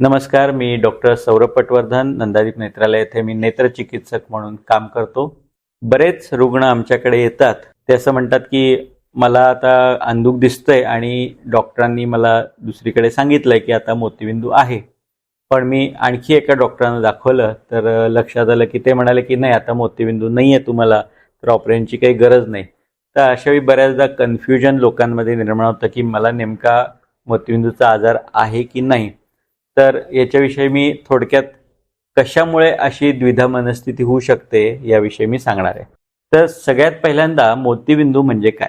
नमस्कार मी डॉक्टर सौरभ पटवर्धन नंदादीप नेत्रालय येथे मी नेत्रचिकित्सक म्हणून काम करतो. बरेच रुग्ण आमच्याकडे येतात. ते असं म्हणतात की मला आता अंधुक दिसतंय आणि डॉक्टरांनी मला दुसरीकडे सांगितलंय की आता मोतीबिंदू आहे. पण मी आणखी एका डॉक्टरांना दाखवलं तर लक्षात आलं की ते म्हणाले की नाही आता मोतीबिंदू नाही आहे तुम्हाला तर ऑपरेशनची काही गरज नाही. तर अशावेळी बऱ्याचदा कन्फ्युजन लोकांमध्ये निर्माण होतं की मला नेमका मोतीबिंदूचा आजार आहे की नाही? तर याच्याविषयी मी थोडक्यात कशामुळे अशी द्विधा मनस्थिती होऊ शकते याविषयी मी सांगणार आहे. तर सगळ्यात पहिल्यांदा मोतीबिंदू म्हणजे काय?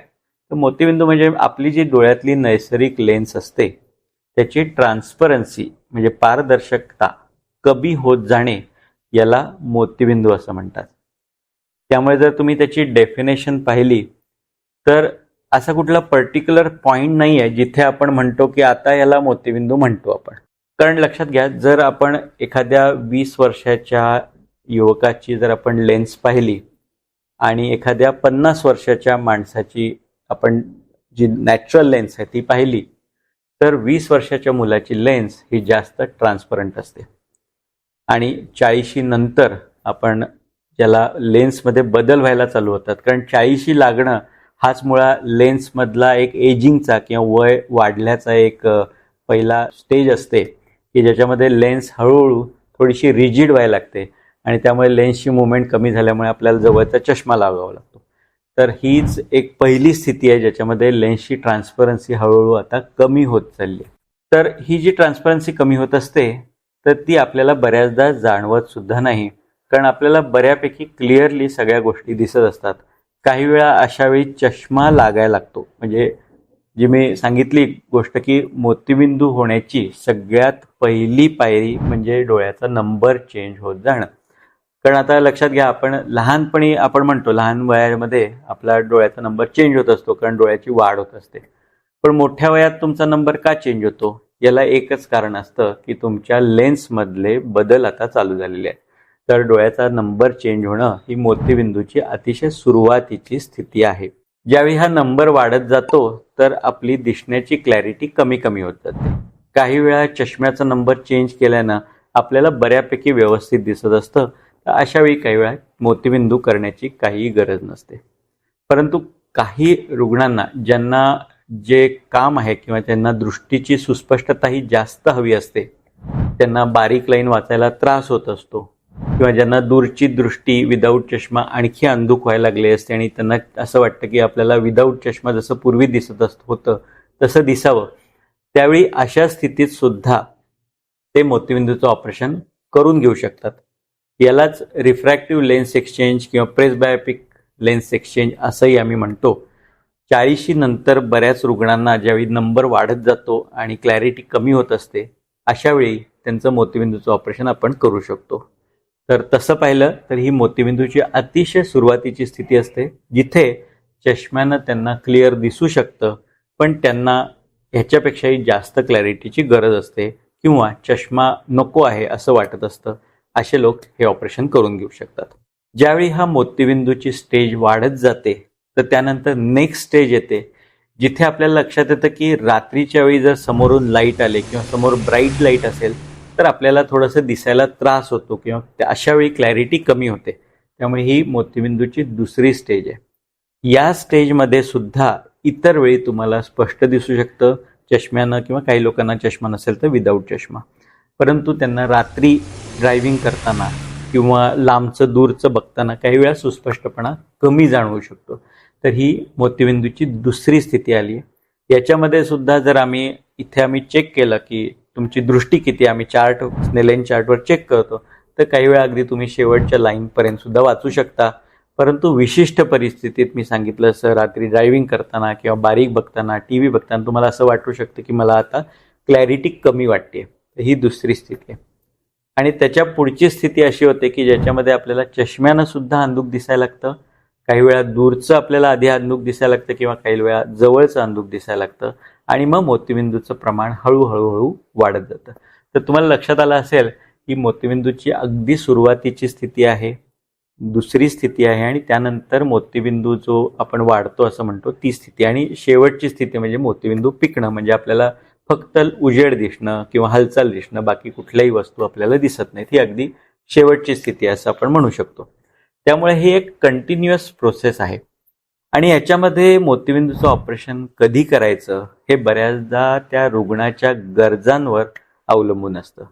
तर मोतीबिंदू म्हणजे आपली जी डोळ्यातली नैसर्गिक लेन्स असते त्याची ट्रान्सपरन्सी म्हणजे पारदर्शकता कमी होत जाणे याला मोतीबिंदू असं म्हणतात. त्यामुळे जर तुम्ही त्याची डेफिनेशन पाहिली तर असा कुठला पर्टिक्युलर पॉईंट नाही आहे जिथे आपण म्हणतो की आता याला मोतीबिंदू म्हणतो आपण. कारण लक्षात घ्या जर आपण एखाद्या वीस वर्षाच्या युवकाची जर आपण लेन्स पाहिली आणि एखाद्या पन्नास वर्षाच्या माणसाची आपण जी नॅचरल लेन्स आहे ती पाहिली तर वीस वर्षाच्या मुलाची लेन्स ही जास्त ट्रान्सपरंट असते. आणि चाळीशी नंतर आपण ज्याला लेन्समध्ये बदल व्हायला चालू होतात कारण चाळीशी लागणं हाच मुळा लेन्समधला एक एजिंगचा किंवा वय वाढल्याचा एक पहिला स्टेज असते. की ज्याच्यामध्ये लेन्स हळूहळू थोडीशी रिजिड व्हायला लागते आणि त्यामुळे लेन्सची मुवमेंट कमी झाल्यामुळे आपल्याला जवळचा चष्मा लावावा लागतो. तर हीच एक पहिली स्थिती आहे ज्याच्यामध्ये लेन्सची ट्रान्सपरन्सी हळूहळू आता कमी होत चालली आहे. तर ही जी ट्रान्सपरन्सी कमी होत असते तर ती आपल्याला बऱ्याचदा जाणवत सुद्धा नाही. कारण आपल्याला बऱ्यापैकी क्लिअरली सगळ्या गोष्टी दिसत असतात. काही वेळा अशा वेळी चष्मा लागायला लागतो. म्हणजे जी मी सांगितली गोष्ट की मोतीबिंदू होण्याची सगळ्यात पहिली पायरी म्हणजे डोळ्याचा नंबर चेंज होत जाणं. कारण आता लक्षात घ्या आपण लहानपणी आपण म्हणतो लहान वयामध्ये आपला डोळ्याचा नंबर चेंज होत असतो कारण डोळ्याची वाढ होत असते. पण मोठ्या वयात तुमचा नंबर का चेंज होतो? याला एकच कारण असतं की तुमच्या लेन्समधले बदल आता चालू झालेले आहेत. तर डोळ्याचा नंबर चेंज होणं ही मोतीबिंदूची अतिशय सुरुवातीची स्थिती आहे. ज्यावेळी हा नंबर वाढत जातो तर आपली दिसण्याची क्लॅरिटी कमी कमी होत जाते. काही वेळा चष्म्याचा नंबर चेंज केल्यानं आपल्याला बऱ्यापैकी व्यवस्थित दिसत असतं. तर अशा वेळी काही वेळा मोतीबिंदू करण्याची काहीही गरज नसते. परंतु काही रुग्णांना ज्यांना जे काम आहे किंवा त्यांना दृष्टीची सुस्पष्टता ही जास्त हवी असते त्यांना बारीक लाईन वाचायला त्रास होत असतो. किंवा ज्यांना दूरची दृष्टी विदाऊट चष्मा आणखी अंधुक व्हायला लागले असते आणि त्यांना असं वाटतं की आपल्याला विदाऊट चष्मा जसं पूर्वी दिसत असत होतं तसं दिसावं. त्यावेळी अशा स्थितीत सुद्धा ते मोतीबिंदूचं ऑपरेशन करून घेऊ शकतात. यालाच रिफ्रॅक्टिव्ह लेन्स एक्सचेंज किंवा प्रेसबायोपिक लेन्स एक्सचेंज असंही आम्ही म्हणतो. चाळीशी नंतर बऱ्याच रुग्णांना ज्यावेळी नंबर वाढत जातो आणि क्लॅरिटी कमी होत असते अशावेळी त्यांचं मोतीबिंदूचं ऑपरेशन आपण करू शकतो. तर तसं पाहिलं तर ही मोतीबिंदूची अतिशय सुरुवातीची स्थिती असते जिथे चष्म्यानं त्यांना क्लिअर दिसू शकतं पण त्यांना ह्याच्यापेक्षाही जास्त क्लॅरिटीची गरज असते किंवा चष्मा नको आहे असं वाटत असतं असे लोक हे ऑपरेशन करून घेऊ शकतात. ज्यावेळी हा मोतीबिंदूची स्टेज वाढत जाते तर त्यानंतर नेक्स्ट स्टेज येते जिथे आपल्याला लक्षात येतं की रात्रीच्या वेळी जर समोरून लाइट आले किंवा समोर ब्राईट लाइट असेल तर आपल्याला थोडंसं दिसायला त्रास होतो किंवा अशा वेळी क्लॅरिटी कमी होते. त्यामुळे ही मोतीबिंदूची दुसरी स्टेज आहे. या स्टेजमध्ये सुद्धा इतर वेळी तुम्हाला स्पष्ट दिसू शकतं चष्म्यानं किंवा काही लोकांना चष्मा नसेल तर विदाऊट चष्मा. परंतु त्यांना रात्री ड्रायव्हिंग करताना किंवा लांबचं दूरचं बघताना काही वेळा सुस्पष्टपणा कमी जाणवू शकतो. तर ही मोतीबिंदूची दुसरी स्थिती आली आहे. याच्यामध्ये सुद्धा जर आम्ही इथे आम्ही चेक केलं की तुमची दृष्टी किती आम्ही चार्ट स्नेलेन चार्टवर चेक करतो. तर काही वेळा अगदी तुम्ही शेवटच्या लाईनपर्यंत सुद्धा वाचू शकता. परंतु विशिष्ट परिस्थितीत मी सांगितलं सर रात्री ड्रायव्हिंग करताना किंवा बारीक बघताना टी व्ही बघताना तुम्हाला असं वाटू शकतं की मला आता क्लॅरिटी कमी वाटते. ही दुसरी स्थिती आहे. आणि त्याच्या पुढची स्थिती अशी होते की ज्याच्यामध्ये आपल्याला चष्म्यानं सुद्धा अंधुक दिसायला लागतं. काही वेळा दूरचं आपल्याला आधी अंधुक दिसायला लागतं किंवा काही वेळा जवळचं अंधुक दिसायला लागतं. आणि मग मोतीबिंदूचं प्रमाण हळूहळूहळू वाढत जातं. तर तुम्हाला लक्षात आलं असेल की मोतीबिंदूची अगदी सुरुवातीची स्थिती आहे दुसरी स्थिती आहे आणि त्यानंतर मोतीबिंदू जो आपण वाढतो असं म्हणतो ती स्थिती. आणि शेवटची स्थिती म्हणजे मोतीबिंदू पिकणं म्हणजे आपल्याला फक्त उजेड दिसणं किंवा हालचाल दिसणं बाकी कुठल्याही वस्तू आपल्याला दिसत नाहीत. ही अगदी शेवटची स्थिती असं आपण म्हणू शकतो. त्यामुळे ही एक कंटिन्युअस प्रोसेस आहे. आणि याच्यामध्ये मोतीबिंदूचं ऑपरेशन कधी करायचं हे बऱ्याचदा त्या रुग्णाच्या गरजांवर अवलंबून असतं.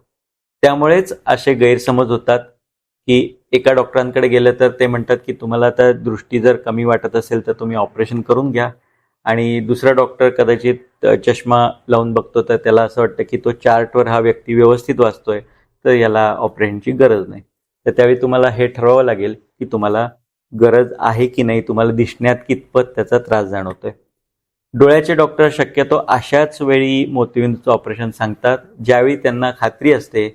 त्यामुळेच असे गैरसमज होतात की एका डॉक्टरांकडे गेलं तर ते म्हणतात की तुम्हाला आता दृष्टी जर कमी वाटत असेल तर तुम्ही ऑपरेशन करून घ्या. आणि दुसरा डॉक्टर कदाचित चष्मा लावून बघतो तर त्याला असं वाटतं की तो चार्टवर हा व्यक्ती व्यवस्थित वाचतोय तर याला ऑपरेशनची गरज नाही. तर त्यावेळी तुम्हाला हे ठरवावं लागेल की तुम्हाला गरज आहे की नाही तुम्हाला दिसण्यात कितपत त्याचा त्रास जाणवतोय. डोळ्याचे डॉक्टर शक्यतो अशाच वेळी मोतीबिंदूचं ऑपरेशन सांगतात ज्यावेळी त्यांना खात्री असते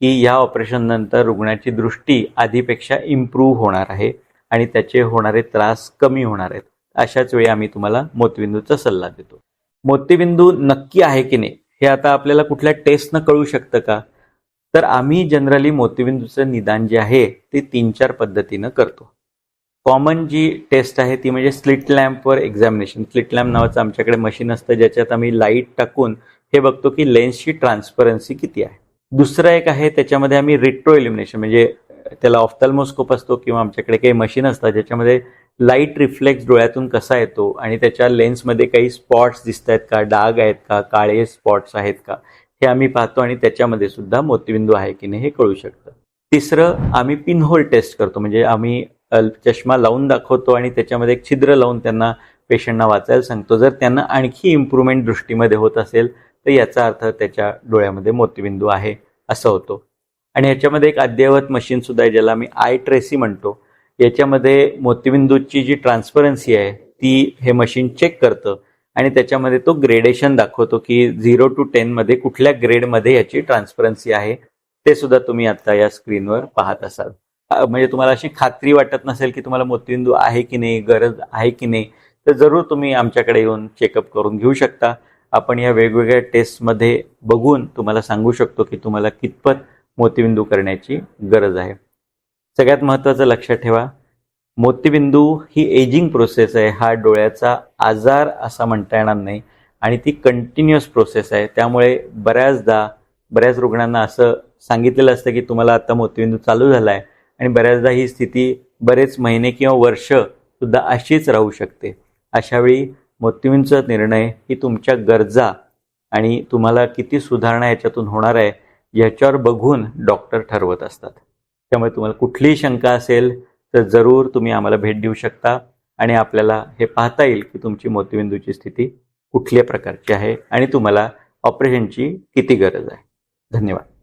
की या ऑपरेशन नंतर रुग्णाची दृष्टी आधीपेक्षा इम्प्रूव्ह होणार आहे आणि त्याचे होणारे त्रास कमी होणार आहेत. अशाच वेळी आम्ही तुम्हाला मोतीबिंदूचा सल्ला देतो. मोतीबिंदू नक्की आहे की नाही हे आता आपल्याला कुठल्या टेस्टनं कळू शकतं का? तर आम्ही जनरली मोतीबिंदूचं निदान जे आहे ते तीन चार पद्धतीनं करतो. कॉमन जी टेस्ट आहे ती म्हणजे स्लिट लॅम्पवर एक्झामिनेशन स्लिट लॅम्प नावाचं आमच्याकडे मशीन असतं ज्याच्यात आम्ही लाइट टाकून हे बघतो की लेन्सची ट्रान्सपरन्सी किती आहे. दुसरं एक आहे त्याच्यामध्ये आम्ही रिट्रो इल्युमिनेशन म्हणजे त्याला ऑफ्थल्मोस्कोप असतो किंवा आमच्याकडे काही मशीन असतात ज्याच्यामध्ये लाइट रिफ्लेक्स डोळ्यातून कसा येतो आणि त्याच्या लेन्समध्ये काही स्पॉट्स दिसत आहेत का डाग आहेत का काळे स्पॉट्स आहेत का हे आम्ही पाहतो आणि त्याच्यामध्ये सुद्धा मोतीबिंदू आहे की नाही हे कळू शकतं. तिसरं आम्ही पिनहोल टेस्ट करतो म्हणजे आम्ही चष्मा लावून दाखवतो आणि त्याच्यामध्ये एक छिद्र लावून त्यांना पेशंटना वाचायला सांगतो. जर त्यांना आणखी इम्प्रूव्हमेंट दृष्टीमध्ये होत असेल तर याचा अर्थ त्याच्या डोळ्यामध्ये मोतीबिंदू आहे असं होतो. आणि ह्याच्यामध्ये एक अद्ययावत मशीन सुद्धा आहे ज्याला आम्ही आय ट्रेसी म्हणतो. याच्यामध्ये मोतीबिंदूची जी ट्रान्सपरन्सी आहे ती हे मशीन चेक करतं आणि त्याच्यामध्ये तो ग्रेडेशन दाखवतो की झिरो टू टेनमध्ये कुठल्या ग्रेडमध्ये याची ट्रान्सपरन्सी आहे ते सुद्धा तुम्ही आता या स्क्रीनवर पाहत असाल. म्हणजे तुम्हाला अशी खात्री वाटत नसेल की तुम्हाला मोतीबिंदू आहे की नाही गरज आहे की नाही तर जरूर तुम्ही आमच्याकडे येऊन चेकअप करून घेऊ शकता. आपण या वेगवेगळ्या टेस्टमध्ये बघून तुम्हाला सांगू शकतो की तुम्हाला कितपत मोतीबिंदू करण्याची गरज आहे. सगळ्यात महत्त्वाचं लक्षात ठेवा. मोतीबिंदू ही एजिंग प्रोसेस आहे. हा डोळ्याचा आजार असा म्हणता येणार नाही आणि ती कंटिन्युअस प्रोसेस आहे. त्यामुळे बऱ्याचदा बऱ्याच रुग्णांना असं सांगितलेलं असतं की तुम्हाला आता मोतीबिंदू चालू झाला आहे आणि बऱ्याचदा ही स्थिती बरेच महिने किंवा वर्ष सुद्धा अशीच राहू शकते. अशावेळी मृत्यूंचा निर्णय ही तुमच्या गरजा आणि तुम्हाला किती सुधारणा याच्यातून होणार आहे याच्यावर बघून डॉक्टर ठरवत असतात. त्यामुळे तुम्हाला कुठलीही शंका असेल तर जरूर तुम्ही आम्हाला भेट देऊ शकता आणि आपल्याला हे पाहता येईल की तुमची मोतीबिंदूची स्थिती कुठल्या प्रकारची आहे आणि तुम्हाला ऑपरेशनची किती गरज आहे. धन्यवाद.